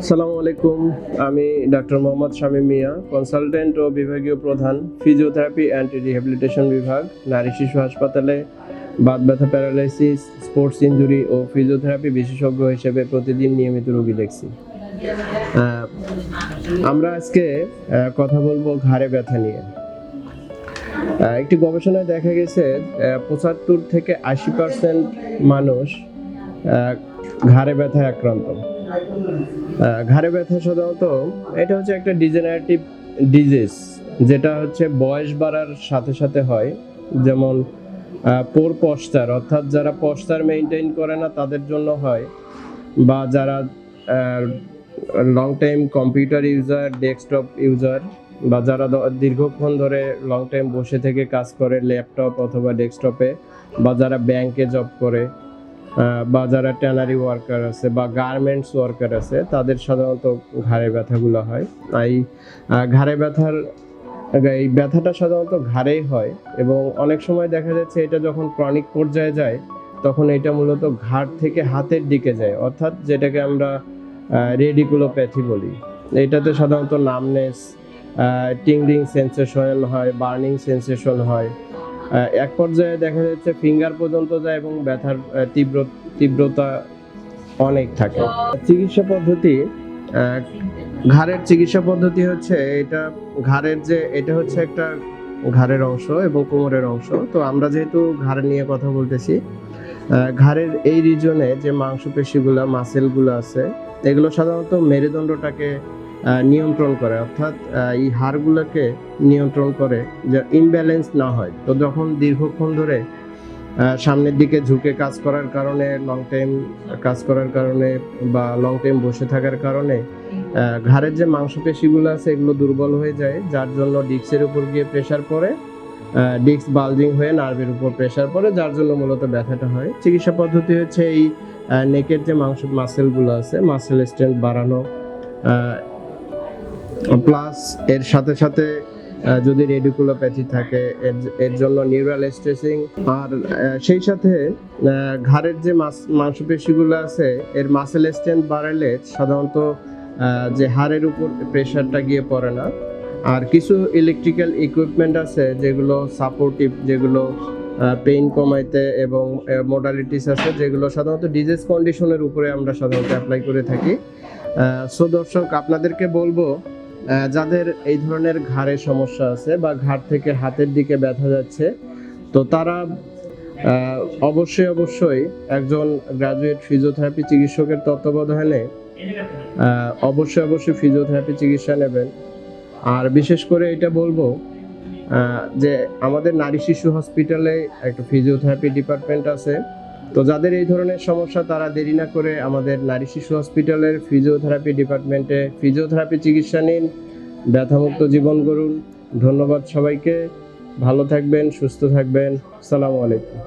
আসসালামু আলাইকুম। আমি ডাক্তার মোহাম্মদ শামীম মিয়া কনসালটেন্ট ও বিভাগীয় প্রধান ফিজিওথেরাপি অ্যান্ড রিহ্যাবিলিটেশন বিভাগ, নারী শিশু হাসপাতালে, বাত ব্যথা প্যারালাইসিস স্পোর্টস ইনজুরি ও ফিজিওথেরাপি বিশেষজ্ঞ হিসেবে প্রতিদিন নিয়মিত রোগী দেখছি। আমরা আজকে কথা বলব ঘাড়ে ব্যথা নিয়ে। একটি গবেষণায় দেখা গেছে পঁচাত্তর থেকে আশি পার্সেন্ট মানুষ ঘাড়ে ব্যথায় আক্রান্ত। ঘাড়ে ব্যথা সাধারণত এটা হচ্ছে একটা ডিজেনারেটিভ ডিজিজ যেটা হচ্ছে বয়স বাড়ার সাথে সাথে হয়। যেমন পোর পশ্চার অর্থাৎ যারা পশ্চার মেনটেন করে না, তাদের জন্য হয়। বা যারা long time computer user desktop user বা যারা দীর্ঘক্ষণ ধরে লং টাইম বসে থেকে কাজ করে ল্যাপটপ অথবা ডেস্কটপে বা যারা ব্যাংকে জব করে বা যারা ট্যানারি ওয়ার্কার আছে বা গার্মেন্টস ওয়ার্কার আছে, তাদের সাধারণত ঘাড়ে ব্যথাগুলো হয়। এই ঘাড়ে ব্যথার, এই ব্যথাটা সাধারণত ঘাড়েই হয় এবং অনেক সময় দেখা যাচ্ছে এটা যখন ক্রনিক পর্যায়ে যায়, তখন এটা মূলত ঘাড় থেকে হাতের দিকে যায়। অর্থাৎ যেটাকে আমরা রেডিকুলোপ্যাথি বলি। এটাতে সাধারণত নামনেস টিংলিং সেন্সেশন হয় বার্নিং সেন্সেশন হয়। এক পর্যায়ে দেখা যাচ্ছে ফিঙ্গার পর্যন্ত যায় এবং ব্যথার তীব্র, তীব্রতা অনেক থাকে। চিকিৎসা পদ্ধতি ঘাড়ের চিকিৎসা পদ্ধতি হচ্ছে এটা ঘাড়ের যে, এটা হচ্ছে একটা ঘাড়ের অংশ এবং কোমরের অংশ। তো আমরা যেহেতু ঘাড় নিয়ে কথা বলতেছি ঘাড়ের এই রিজনে যে মাংসপেশিগুলো মাসেলগুলো আছে, এগুলো সাধারণত মেরুদণ্ডটাকে নিয়ন্ত্রণ করে। অর্থাৎ এই হাড়গুলোকে নিয়ন্ত্রণ করে যে ইমব্যালেন্স না হয়। তো যখন দীর্ঘক্ষণ ধরে সামনের দিকে ঝুঁকে কাজ করার কারণে লং টাইম কাজ করার কারণে বা লং টাইম বসে থাকার কারণে ঘাড়ের যে মাংসপেশিগুলো আছে, এগুলো দুর্বল হয়ে যায়। যার জন্য ডিস্কের উপর গিয়ে প্রেসার পড়ে ডিস্ক বালজিং হয়ে নার্ভের উপর প্রেসার পড়ে, যার জন্য মূলত ব্যথাটা হয়। চিকিৎসা পদ্ধতি হচ্ছে এই নেকের যে মাংস মাসেলগুলো আছে মাসেল স্ট্রেংথ বাড়ানো প্লাস এর সাথে সাথে যদি রেডিকুলোপ্যাথি থাকে, এর এর জন্য নিউরাল স্ট্রেসিং আর সেই সাথে ঘাড়ের যে মাস- মাংসপেশিগুলো আছে, এর মাসেল স্ট্রেন্থ বাড়ালে সাধারণত যে হাড়ের উপর প্রেশারটা গিয়ে পড়ে না। আর কিছু ইলেকট্রিক্যাল ইকুইপমেন্ট আছে, যেগুলো সাপোর্টিভ যেগুলো পেইন কমাইতে এবং মোডালিটিস আছে, যেগুলো সাধারণত ডিজিজ কন্ডিশনের উপরে আমরা সাধারণত অ্যাপ্লাই করে থাকি। সো দর্শক, আপনাদেরকে বলব যাদের এই ধরনের ঘাড়ে সমস্যা আছে বা ঘাড় থেকে হাতের দিকে ব্যথা যাচ্ছে, তো তারা অবশ্যই অবশ্যই একজন গ্রাজুয়েট ফিজিওথেরাপি চিকিৎসকের তত্ত্বাবধানে অবশ্যই অবশ্যই ফিজিওথেরাপি চিকিৎসা নেবেন। আর বিশেষ করে এটা বলব যে আমাদের নারী শিশু হসপিটালে একটা ফিজিওথেরাপি ডিপার্টমেন্ট আছে। তো যাদের এই ধরনের সমস্যা, তারা দেরি না করে আমাদের নারী শিশু হসপিটালের ফিজিওথেরাপি ডিপার্টমেন্টে ফিজিওথেরাপি চিকিৎসা নিন, ব্যথামুক্ত জীবন গড়ুন। ধন্যবাদ সবাইকে। ভালো থাকবেন, সুস্থ থাকবেন। সালামু আলাইকুম।